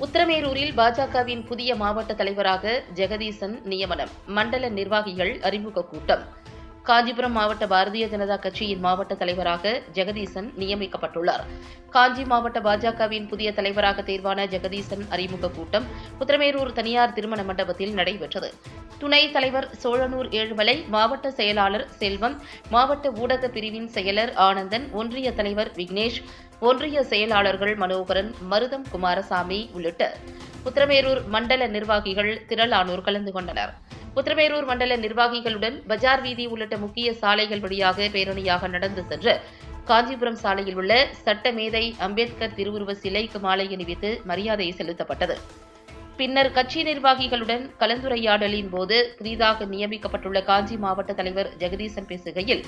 உத்தரமேரூரில் பாஜகவின் புதிய மாவட்ட தலைவராக ஜெகதீசன் நியமனம். மண்டல நிர்வாகிகள் அறிமுக கூட்டம். காஞ்சிபுரம் மாவட்ட பாரதிய ஜனதா கட்சியின் மாவட்ட தலைவராக ஜெகதீசன் நியமிக்கப்பட்டுள்ளார். காஞ்சி மாவட்ட பாஜகவின் புதிய தலைவராக தேர்வான ஜெகதீசன் அறிமுக கூட்டம் உத்தரமேரூர் தனியார் திருமண மண்டபத்தில் நடைபெற்றது. துணைத் தலைவர் சோழனூர் ஏழுமலை மாவட்ட செயலாளர் செல்வம் மாவட்ட ஊடக பிரிவின் செயலர் ஆனந்தன் ஒன்றிய தலைவர் விக்னேஷ் ஒன்றிய செயலாளர்கள் மனோகரன் மருதம் குமாரசாமி உள்ளிட்ட புத்திரமேரூர் மண்டல நிர்வாகிகள் திரளானோர் கலந்து கொண்டனர். புத்திரமேரூர் மண்டல நிர்வாகிகளுடன் பஜார் வீதி உள்ளிட்ட முக்கிய சாலைகள் வழியாக பேரணியாக நடந்து சென்று காஞ்சிபுரம் சாலையில் உள்ள சட்டமேதை அம்பேத்கர் திருவுருவ சிலைக்கு மாலை அணிவித்து மரியாதை செலுத்தப்பட்டது. பின்னர் கட்சி நிர்வாகிகளுடன் கலந்துரையாடலின் போது புதிதாக நியமிக்கப்பட்டுள்ள காஞ்சி மாவட்ட தலைவர் ஜெகதீசன் பேசுகையில்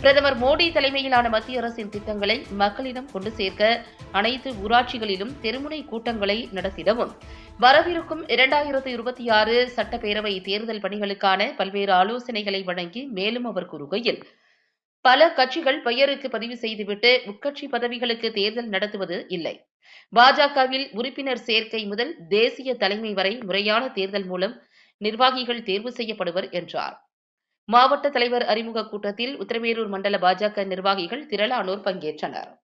பிரதமர் மோடி தலைமையிலான மத்திய அரசின் திட்டங்களை மக்களிடம் கொண்டு சேர்க்க அனைத்து ஊராட்சிகளிலும் தெருமுனை கூட்டங்களை நடத்திடவும் வரவிருக்கும் இரண்டாயிரத்து இருபத்தி ஆறு சட்டப்பேரவை தேர்தல் பணிகளுக்கான பல்வேறு ஆலோசனைகளை வழங்கி மேலும் அவர் கூறுகையில் பல கட்சிகள் பெயருக்கு பதிவு செய்துவிட்டு உட்கட்சி பதவிகளுக்கு தேர்தல் நடத்துவது இல்லை. பாஜகவில் உறுப்பினர் சேர்க்கை முதல் தேசிய தலைமை வரை முறையான தேர்தல் மூலம் நிர்வாகிகள் தேர்வு செய்யப்படுவர் என்றார். மாவட்ட தலைவர் அறிமுக கூட்டத்தில் உத்தரவேரூர் மண்டல பாஜக நிர்வாகிகள் திரளானோர் பங்கேற்றனர்.